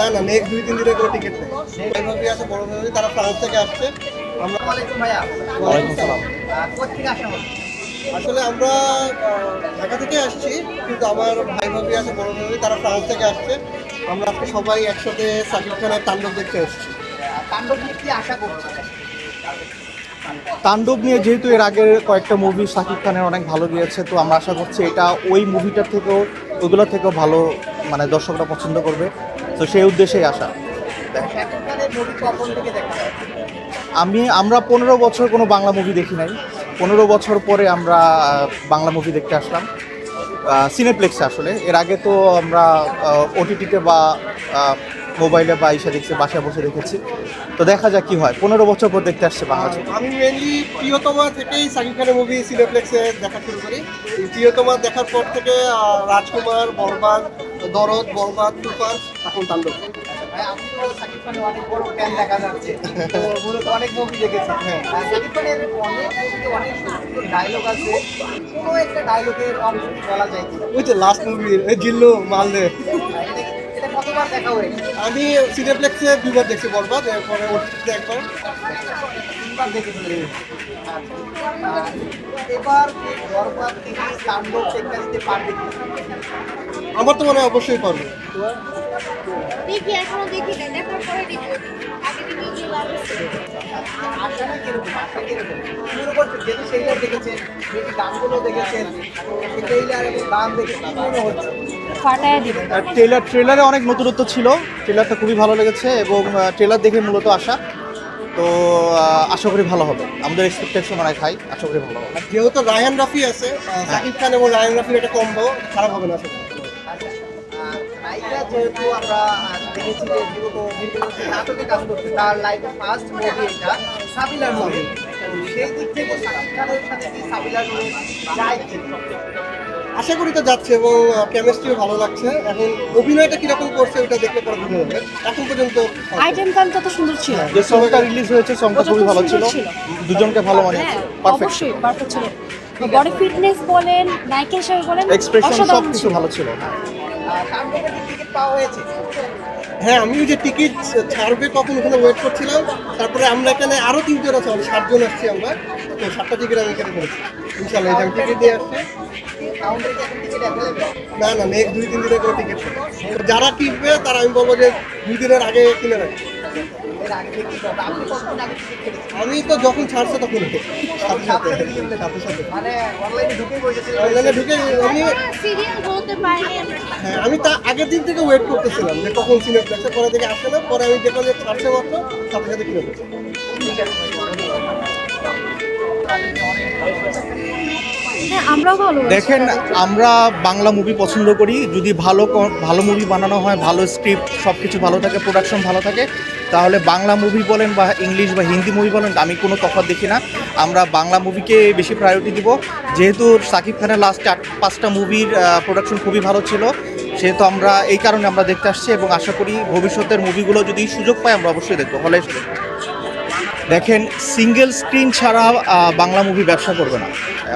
না না নেক্সট দুই তিন দিনের কোনো টিকিট নেই। আছে বড় তারা ফ্রান্স থেকে আসছে। আমরা? আসলে আমরা ঢাকা থেকে আসছি কিন্তু আমার ভাই ভাবি আছে বড় ভাবি তারা ফ্রান্স থেকে আসছে। আমরা আজকে সবাই একসাথে সাকিব খানের তাণ্ডব দেখতে এসেছি। তাণ্ডব নিয়ে কি আশা করছ তাণ্ডব নিয়ে যেহেতু এর আগের কয়েকটা মুভি শাকিব খানের অনেক ভালো গিয়েছে তো আমরা আশা করছি এটা ওই মুভিটার থেকেও ওইগুলো থেকেও ভালো মানে দর্শকরা পছন্দ করবে। তো সেই উদ্দেশ্যেই আসা। শাকিব আমি, আমরা পনেরো বছর কোনো বাংলা মুভি দেখি নাই। পনেরো বছর পরে আমরা বাংলা মুভি দেখতে আসলাম। সিনেপ্লেক্সে আসলে। এর আগে তো আমরা ওটিটিতে বা মোবাইলে বা ইসে দেখছি বাসায় বসে দেখেছি। তো দেখা যাক কি হয়। পনেরো বছর পর দেখতে আসছে বাংলা ছবি আমি মেনলি প্রিয়তমা থেকেই সাকিব খানের মুভি সিনেপ্লেক্সে দেখা শুরু করি। প্রিয়তমা দেখার পর থেকে রাজকুমার বরবাদ দরদ বরবাদ তুফান। এখন তাণ্ডব। তো হ্যাঁ। আহ, শাকিব খানের অনেক মুভিতে অনেক সুন্দর ডায়লগ আছে। কোনো একটা ডায়লগের অংশ কি বলা যায় কি ওই যে লাস্ট মুভি জিল্লু মালদে। আমি সিনেপ্লেক্সে দুবার দেখছি বরবাদ এরপরে একবার। তিনবার দেখে ফেলেছি। এবার কি থেকে তাণ্ডব টেক্কা দিতে পারবে আমার তো মনে হয় অবশ্যই পারবে। দেখি এখনও দেখি না দেখার পরে রিভিউ আগে রিভিউ আশাটা কীরকম আশা কীরকম? শুরু করছে যেহেতু সেইটার দেখেছেন যদি গানগুলো দেখেছেন তো এবং গান দেখে মনে হচ্ছে। ফাটায় দিবে। ট্রেলার ট্রেলারে অনেক নতুনত্ব ছিল। ট্রেলারটা খুবই ভালো লেগেছে এবং ট্রেলার দেখে মূলত আসা তো আশা করি ভালো হবে। আমাদের এক্সপেকটেশন অনেক হাই আশা করি ভালো হবে। আর যেহেতু রায়ান রাফি আছে আহ, সাকিব খান এবং রায়ান রাফির একটা কম্বো খারাপ হবে না আসলে আচ্ছা, আর নায়িকা যেহেতু আমরা দেখেছি যে বিগত নাটকে কাজ করছে তার লাইফে ফার্স্ট মুভি এটা সাবিলার মুভি সেই দিক থেকে শাকিব খানের সাথে সাবিলার মুভি যায় আশা করি তো যাচ্ছে এবং কেমিস্ট্রিও ভালো লাগছে। এখন অভিনয়টা কীরকম করছে ওটা দেখলে পরে বুঝতে যাবে। এখন পর্যন্ত আইটেম গান তো সুন্দর ছিল। যে সংটা রিলিজ হয়েছে সংটা খুবই ভালো ছিল। দুজনকে ভালো মানে হ্যাঁ পারফেক্ট অবশ্যই পারফেক্ট ছিল। বডি ফিটনেস বলেন নায়িকা হিসেবে বলেন এক্সপ্রেশন সব অসাধারণ কিছু ছিল। ভালো ছিল থেকে টিকিট পাওয়া হয়েছে। হ্যাঁ আমি ওই যে টিকিট ছাড়বে তখন ওখানে ওয়েট করছিলাম। তারপরে আমরা এখানে আরও তিনজন আছে আমরা সাতজন আসছি আমরা। তো সাতটা টিকিট আমি এখানে করেছি। ইনশাল্লাহ এখানে টিকিট দিয়ে আসছি। না না নেক্সট দুই, তিন দিনের করে টিকিট যারা কিনবে, তারা আমি বলব যে দুই দিনের আগে কিনে রাখবে। আমি তো যখন ছাড়ছে তখন সাথে সাথে সাথে সাথে মানে অনলাইনে ঢুকে বসেছিল অনলাইনে ঢুকে আমি হ্যাঁ আমি তা আগের দিন থেকে ওয়েট করতেছিলাম যে কখন সিনেমা পরে থেকে আসছে না পরে আমি দেখলাম যে ছাড়ছে মাত্র সাথে সাথে কিনে ঠিক হ্যাঁ দেখেন, আমরা বাংলা মুভি পছন্দ করি। যদি ভালো ভালো মুভি বানানো হয়, ভালো স্ক্রিপ্ট সব কিছু ভালো থাকে প্রোডাকশন ভালো থাকে, তাহলে বাংলা মুভি বলেন বা ইংলিশ বা হিন্দি মুভি বলেন, আমি কোনো তফাৎ দেখি না। আমরা বাংলা মুভিকে বেশি প্রায়োরিটি দিব। যেহেতু সাকিব খানের লাস্ট চার, পাঁচটা মুভির প্রোডাকশন খুবই ভালো ছিল, সেহেতু আমরা এই কারণে আমরা দেখতে আসছি এবং আশা করি ভবিষ্যতের মুভিগুলো যদি সুযোগ পাই, আমরা অবশ্যই দেখব। হলে। দেখেন সিঙ্গেল স্ক্রিন ছাড়া বাংলা মুভি ব্যবসা করবে না।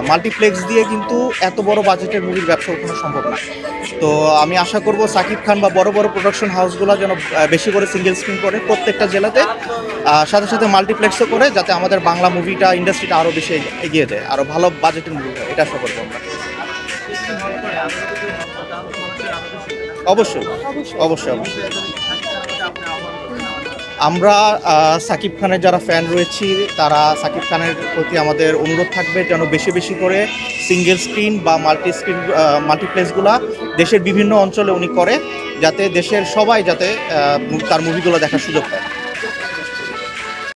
মাল্টিপ্লেক্স দিয়ে কিন্তু এত বড় বাজেটের মুভির ব্যবসা কখনো সম্ভব না। তো আমি আশা করব সাকিব খান বা বড় বড় প্রোডাকশন হাউসগুলো যেন বেশি করে সিঙ্গেল স্ক্রিন করে প্রত্যেকটা জেলাতে। সাথে সাথে মাল্টিপ্লেক্সও করে যাতে আমাদের বাংলা মুভিটা ইন্ডাস্ট্রিটা আরও বেশি এগিয়ে- এগিয়ে যায় আরও ভালো বাজেটের মুভি হয়, এটা আশা করব আমরা। অবশ্যই অবশ্যই অবশ্যই। আমরা সাকিব খানের যারা ফ্যান রয়েছি, তারা সাকিব খানের প্রতি আমাদের অনুরোধ থাকবে যেন বেশি বেশি করে সিঙ্গেল স্ক্রিন বা মাল্টি স্ক্রিন মাল্টিপ্লেক্সগুলো দেশের বিভিন্ন অঞ্চলে উনি করে, যাতে দেশের সবাই যাতে তার মুভিগুলো দেখার সুযোগ পায়।